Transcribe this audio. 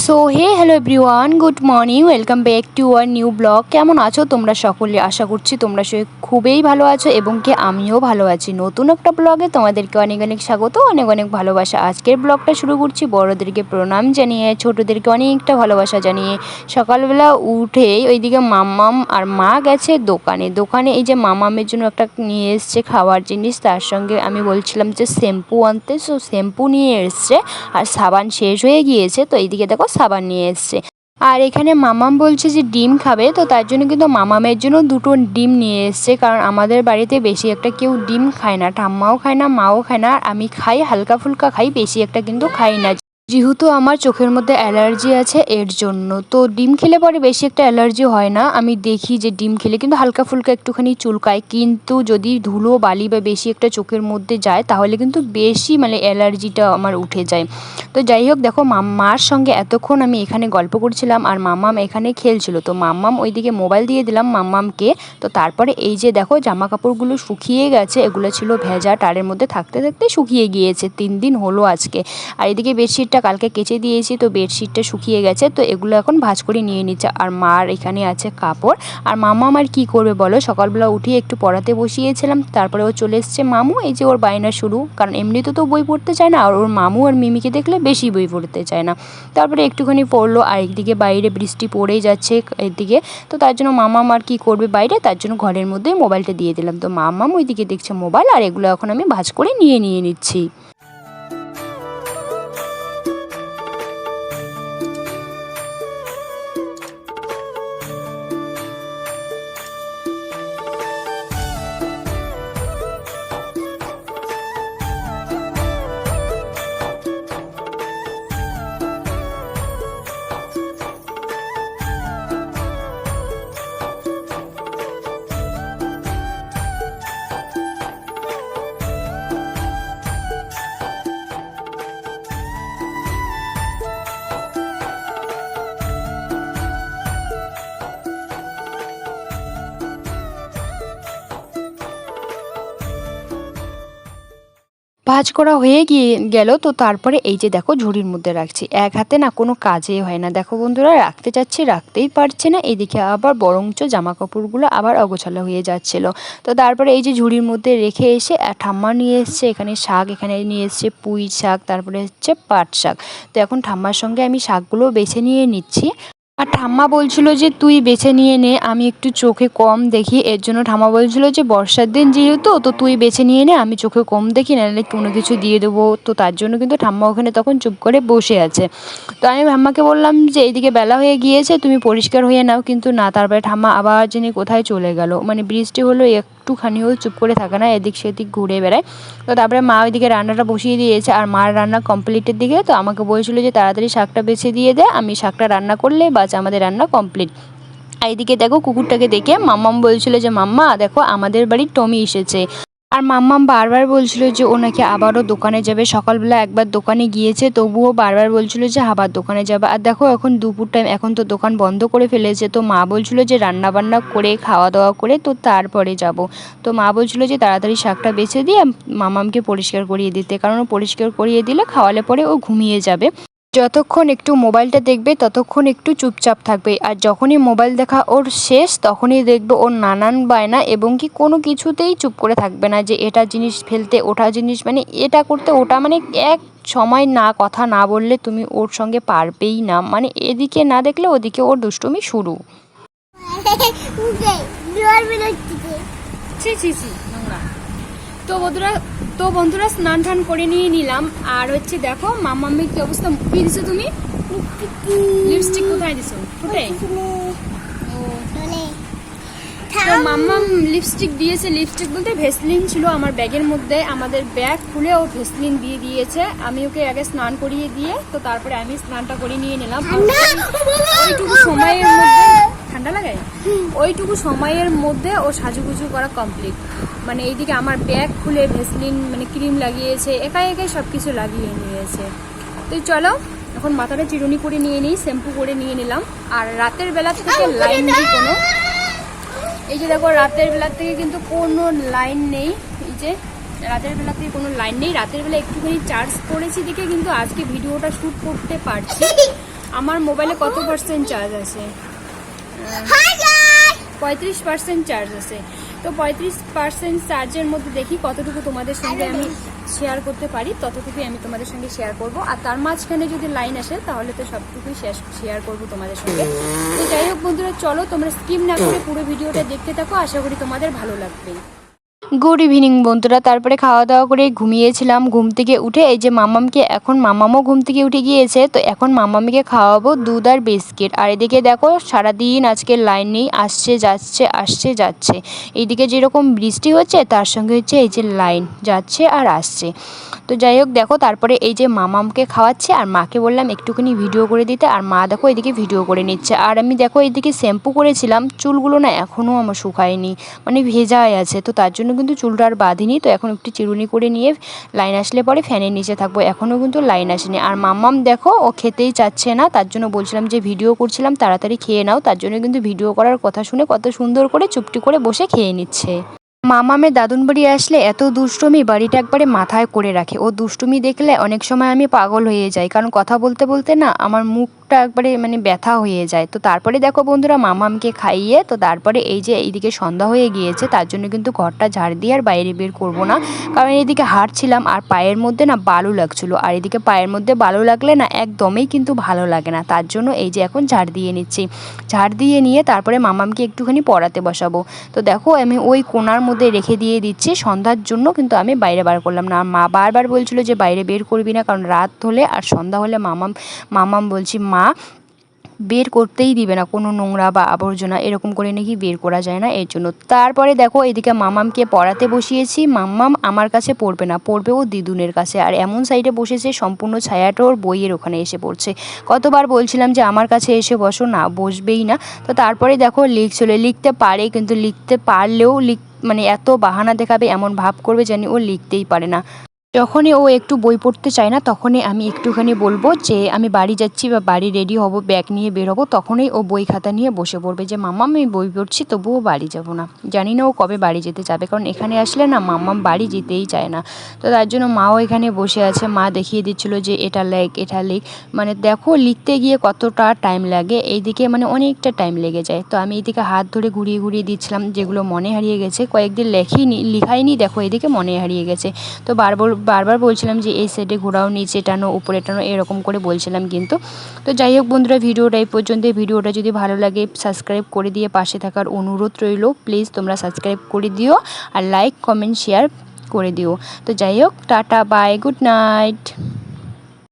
So hey hello everyone good morning welcome back to our new blog কেমন আছো তোমরা সকলে? আশা করছি তোমরা সে খুবই ভালো আছো এবং কি আমিও ভালো আছি। নতুন একটা ব্লগে তোমাদেরকে অনেক অনেক স্বাগত, অনেক অনেক ভালোবাসা। আজকের ব্লগটা শুরু করছি বড়োদেরকে প্রণাম জানিয়ে, ছোটোদেরকে অনেকটা ভালোবাসা জানিয়ে। সকালবেলা উঠেই ওইদিকে মাম্মাম আর মা গেছে দোকানে। দোকানে এই যে মামামের জন্য একটা নিয়ে এসছে খাওয়ার জিনিস, তার সঙ্গে আমি বলছিলাম যে শ্যাম্পু আনতে। সো শ্যাম্পু নিয়ে এসছে আর সাবান শেষ হয়ে গিয়েছে। তো এইদিকে দেখো সাবান নিয়ে এসছে। আর এখানে মামাম বলছে যে ডিম খাবে, তো তার জন্য কিন্তু মামামের জন্য দুটো ডিম নিয়ে এসছে। কারণ আমাদের বাড়িতে বেশি একটা কেউ ডিম খায় না, ঠাম্মাও খায় না, মাও খায় না, আর আমি খাই, হালকা ফুলকা খাই, বেশি একটা কিন্তু খাই না। যেহেতু আমার চোখের মধ্যে অ্যালার্জি আছে এর জন্য। তো ডিম খেলে পরে বেশি একটা অ্যালার্জি হয় না। আমি দেখি যে ডিম খেলে কিন্তু হালকা ফুলকা একটুখানি চুলকায়। কিন্তু যদি ধুলো, বালি বা বেশি একটা চোখের মধ্যে যায়, তাহলে কিন্তু বেশি মানে অ্যালার্জিটা আমার উঠে যায়। তো যাই হোক, দেখো মার সঙ্গে এতক্ষণ আমি এখানে গল্প করছিলাম আর মাম্মাম এখানে খেলছিল। তো মাম্মাম ওইদিকে মোবাইল দিয়ে দিলাম মাম্মামকে তো তারপরে এই যে দেখো জামা কাপড়গুলো শুকিয়ে গেছে, এগুলো ছিল ভেজা টারের মধ্যে থাকতে থাকতে শুকিয়ে গিয়েছে। তিন দিন হলো আজকে। আর এদিকে বেডশিটটা কালকে কেচে দিয়েছি, তো বেডশিটটা শুকিয়ে গেছে, তো এগুলো এখন ভাঁজ করে নিয়ে নিচ্ছে। আর মার এখানে আছে কাপড়। আর মামা আমার কি করবে বলো? সকালবেলা উঠিয়ে একটু পড়াতে বসিয়েছিলাম, তারপরে ও চলে এসছে মামু, এই যে ওর বায়না শুরু। কারণ এমনিতে তো বই পড়তে চায় না, আর ওর মামু আর মিমিকে দেখলে বেশি বই পড়তে চায় না। তারপরে একটুখানি পড়ল, আর একদিকে বাইরে বৃষ্টি পড়েই যাচ্ছে এদিকে। তো তার জন্য মামাম আর কি করবে বাইরে? তার জন্য ঘরের মধ্যে মোবাইলটা দিয়ে দিলাম। তো মামাম ওইদিকে দেখছে মোবাইল, আর এগুলো এখন আমি ভাঁজ করে নিয়ে নিয়ে নিচ্ছি। ভাজ করা হয়ে গিয়ে গেল। তো তারপরে এই যে দেখো ঝুড়ির মধ্যে রাখছি। এক হাতে না কোনো কাজে হয় না। দেখো বন্ধুরা, রাখতে চাচ্ছি, রাখতেই পারছে না। এদিকে আবার বরঞ্চ জামা কাপড়গুলো আবার অগোছালো হয়ে যাচ্ছিল। তো তারপরে এই যে ঝুড়ির মধ্যে রেখে এসে ঠাম্মা নিয়ে এসছে এখানে শাক, এখানে নিয়ে এসছে পুঁই শাক, তারপরে হচ্ছে পাট শাক। তো এখন ঠাম্মার সঙ্গে আমি শাকগুলো বেছে নিয়ে নিচ্ছি। আর ঠাম্মা বলছিল যে, তুই বেছে নিয়ে নে, আমি একটু চোখে কম দেখি। এর জন্য ঠাম্মা বলছিল যে, বর্ষার দিন যেহেতু, তো তুই বেছে নিয়ে নে, আমি চোখে কম দেখি নাহলে কোনো কিছু দিয়ে দেবো। তো তার জন্য কিন্তু ঠাম্মা ওখানে তখন চুপ করে বসে আছে। তো আমি ঠাম্মাকে বললাম যে, এইদিকে বেলা হয়ে গিয়েছে, তুমি পরিষ্কার হয়ে নাও। কিন্তু না, তারপরে ঠাম্মা আবার যিনি কোথায় চলে গেল মানে বৃষ্টি হলো একটুখানিও চুপ করে থাকে না, এদিক সেদিক ঘুরে বেড়ায়। তো তারপরে মা ওইদিকে রান্নাটা বসিয়ে দিয়েছে, আর মার রান্না কমপ্লিটের দিকে। তো আমাকে বলেছিল যে তাড়াতাড়ি শাকটা বেছে দিয়ে দেয় আমি শাকটা রান্না করলে বাস আমাদের রান্না কমপ্লিট। এইদিকে দেখো কুকুরটাকে দেখে মাম্মাম বলছিল যে, মাম্মা, দেখো আমাদের বাড়ি টমি এসেছে। আর মাম্মাম বারবার বলছিল যে ও নাকি আবারও দোকানে যাবে। সকালবেলা একবার দোকানে গিয়েছে, তবুও বারবার বলছিল যে আবার দোকানে যাবে। আর দেখো, এখন দুপুর টাইম এখন তো দোকান বন্ধ করে ফেলেছে। তো মা বলছিল যে রান্না বান্না করে খাওয়া দাওয়া করে তো তারপরে যাব। তো মা বলছিল যে তাড়াতাড়ি শাকটা বেছে দিয়ে মামামকে পরিষ্কার করিয়ে দিতে। কারণ ও পরিষ্কার করিয়ে দিলে খাওয়ালে পরে ও ঘুমিয়ে যাবে। যতক্ষণ একটু মোবাইলটা দেখবে ততক্ষণ একটু চুপচাপ থাকবে। আর যখনই মোবাইল দেখা ওর শেষ তখনই দেখবে ওর নানান বায়না এবং কি কোনো কিছুতেই চুপ করে থাকবে না যে এটা জিনিস ফেলতে ওটা জিনিস মানে এটা করতে ওটা মানে এক সময় না কথা না বললে তুমি ওর সঙ্গে পারবেই না। মানে এদিকে না দেখলে ওদিকে ওর দুষ্টুমি শুরু। তো বন্ধুরা তো বন্ধুরা স্নান টান করে নিয়ে নিলাম। আর হচ্ছে দেখো মামাম্মির কি অবস্থা? কি দিছো তুমি? লিপস্টিক কোথায় দিছো? ফুটে? তো মাম্মাম লিপস্টিক দিয়েছে। লিপস্টিক বলতে ভেসলিন ছিল আমার ব্যাগের মধ্যে। আমাদের ব্যাগ খুলে ও ভেসলিন দিয়ে দিয়েছে। আমি ওকে আগে স্নান করিয়ে দিয়ে তো তারপরে আমি স্নানটা করে নিয়ে নিলাম। ওইটুকু সময়ের মধ্যে ঠান্ডা লাগে? ওইটুকু সময়ের মধ্যে ও সাজুগুজু করা কমপ্লিট মানে এইদিকে আমার ব্যাগ খুলে ভেসলিন মানে ক্রিম লাগিয়েছে, একাই একাই সব কিছু লাগিয়ে নিয়েছে। তো চলো, এখন মাথাটা চিরুনি করে নিয়ে নিই শ্যাম্পু করে নিয়ে নিলাম। আর রাতের বেলা থেকে লাইন নেই কোনো। এই যে দেখো, রাতের বেলা থেকে কিন্তু কোনো লাইন নেই। এই যে, রাতের বেলা থেকে কোনো লাইন নেই। রাতের বেলা একটুখানি চার্জ করেছি দেখে কিন্তু আজকে ভিডিওটা শ্যুট করতে পারছি। আমার মোবাইলে কত পার্সেন্ট চার্জ আছে? পঁয়ত্রিশ পার্সেন্ট চার্জ আছে। তো পঁয়ত্রিশ পার্সেন্ট চার্জের মধ্যে দেখি কতটুকু তোমাদের সঙ্গে আমি শেয়ার করতে পারি, ততটুকুই আমি তোমাদের সঙ্গে শেয়ার করব। আর তার মাঝখানে যদি লাইন আসে, তাহলে তো সবটুকুই শেয়ার করব তোমাদের সঙ্গে। তো যাই হোক বন্ধুরা, চলো তোমরা স্কিম না করে পুরো ভিডিওটা দেখতে থাকো। আশা করি তোমাদের ভালো লাগবে। গুড ইভিনিং বন্ধুরা। তারপরে খাওয়া দাওয়া করে ঘুমিয়েছিলাম। ঘুম থেকে উঠে এই যে মামামকে, এখন মামামও ঘুম থেকে উঠে গিয়েছে। তো এখন মামামিকে খাওয়াবো দুধ আর বিস্কিট। আর এদিকে দেখো, সারাদিন আজকে লাইন নেই, আসছে, যাচ্ছে আসছে, যাচ্ছে। এইদিকে যেরকম বৃষ্টি হচ্ছে, তার সঙ্গে হচ্ছে এই যে লাইন, যাচ্ছে আর আসছে। তো যাই হোক, দেখো, তারপরে এই যে মামামকে খাওয়াচ্ছে। আর মাকে বললাম একটুখানি ভিডিও করে দিতে। আর মা দেখো এদিকে ভিডিও করে নিচ্ছে। আর আমি দেখো এদিকে শ্যাম্পু করেছিলাম। চুলগুলো না এখনও আমার শুকায়নি মানে ভেজাই আছে। তো তার জন্য কিন্তু চুলটা আর বাঁধিনি, তো এখন একটু চিরুনি করে নিয়ে লাইন আসলে পরে ফ্যানের নিচে থাকব। এখনও কিন্তু লাইন আসেনি। আর মাম্মাম দেখো, ও খেতেই চাচ্ছে না, তার জন্য বলছিলাম যে ভিডিও করছিলাম, তাড়াতাড়ি খেয়ে নাও, তার জন্য কিন্তু ভিডিও করার কথা শুনে কত সুন্দর করে চুপটি করে বসে খেয়ে নিচ্ছে। মামামের দাদুন বাড়ি আসলে এত দুষ্টুমি বাড়িটা একবারে মাথায় করে রাখে। ও দুষ্টুমি দেখলে অনেক সময় আমি পাগল হয়ে যাই, কারণ কথা বলতে বলতে না আমার মুখটা একবারে মানে ব্যথা হয়ে যায়। তো তারপরে দেখো বন্ধুরা মামামকে খাইয়ে, তো তারপরে এই যে এইদিকে সন্ধ্যা হয়ে গিয়েছে, তার জন্য কিন্তু ঘরটা ঝাড় দিয়ে আর বাইরে বের করব না। কারণ এইদিকে হাঁটছিলাম, আর পায়ের মধ্যে না বালু লাগছিল। আর এদিকে পায়ের মধ্যে বালু লাগলে না একদমই কিন্তু ভালো লাগে না। তার জন্য এই যে এখন ঝাড় দিয়ে নিচ্ছি। ঝাড় দিয়ে নিয়ে তারপরে মামামকে একটুখানি পড়াতে বসাবো। তো দেখো আমি ওই কোনার মধ্যে রেখে দিয়ে দিচ্ছি। সন্ধ্যার জন্য কিন্তু আমি বাইরে বার করলাম না। মা বারবার বলছিল যে বাইরে বের করবি না, কারণ রাত হলে আর সন্ধ্যা হলে মামাম মামাম বলছি, মা বের করতেই দিবে না। কোনো নোংরা বা আবর্জনা এরকম করে নাকি বের করা যায় না এর জন্য। তারপরে দেখো, এদিকে মামামকে পড়াতে বসিয়েছি। মাম্মাম আমার কাছে পড়বে না পড়বে ও দিদুনের কাছে। আর এমন সাইডে বসেছে, সম্পূর্ণ ছায়াটা ওর বইয়ের ওখানে এসে পড়ছে। কতবার বলছিলাম যে, আমার কাছে এসে বসো, না বসবেই না। তো তারপরে দেখো, লিখছিল, লিখতে পারে, কিন্তু লিখতে পারলেও লিখ মানে এত বাহানা দেখাবে, এমন ভাব করবে জানি ও লিখতেই পারে না। যখনই ও একটু বই পড়তে চায় না, তখনই আমি একটুখানি বলব যে, আমি বাড়ি যাচ্ছি বা বাড়ি রেডি হব ব্যাগ নিয়ে বের হব, তখনই ও বই খাতা নিয়ে বসে পড়বে যে, মাম্মা, আমি বই পড়ছি, তবুও বাড়ি যাব না। জানি না ও কবে বাড়ি যেতে যাবে, কারণ এখানে আসলে না মাম্মাম বাড়ি যেতেই চায় না। তো তার জন্য মাও এখানে বসে আছে, মা দেখিয়ে দিচ্ছিল যে, এটা লেখ, এটা লিখ। মানে দেখো লিখতে গিয়ে কতটা টাইম লাগে, এইদিকে মানে অনেকটা টাইম লেগে যায়। তো আমি এইদিকে হাত ধরে ঘুরিয়ে ঘুরিয়ে দিচ্ছিলাম, যেগুলো মনে হারিয়ে গেছে। কয়েকদিন লেখিনি, লিখাইনি, দেখো এদিকে মনে হারিয়ে গেছে। তো বারবার বারবার বলছিলাম যে এই সাইডে ঘোরাও, নিচে টানো, উপরে টানো, এরকম করে বলছিলাম কিন্তু। তো যাই হোক বন্ধুরা, ভিডিওটা এই পর্যন্ত। ভিডিওটা যদি ভালো লাগে সাবস্ক্রাইব করে দিয়ে পাশে থাকার অনুরোধ রইল। প্লিজ তোমরা সাবস্ক্রাইব করে দিও আর লাইক কমেন্ট শেয়ার করে দিও। তো যাই হোক, টাটা বাই গুড নাইট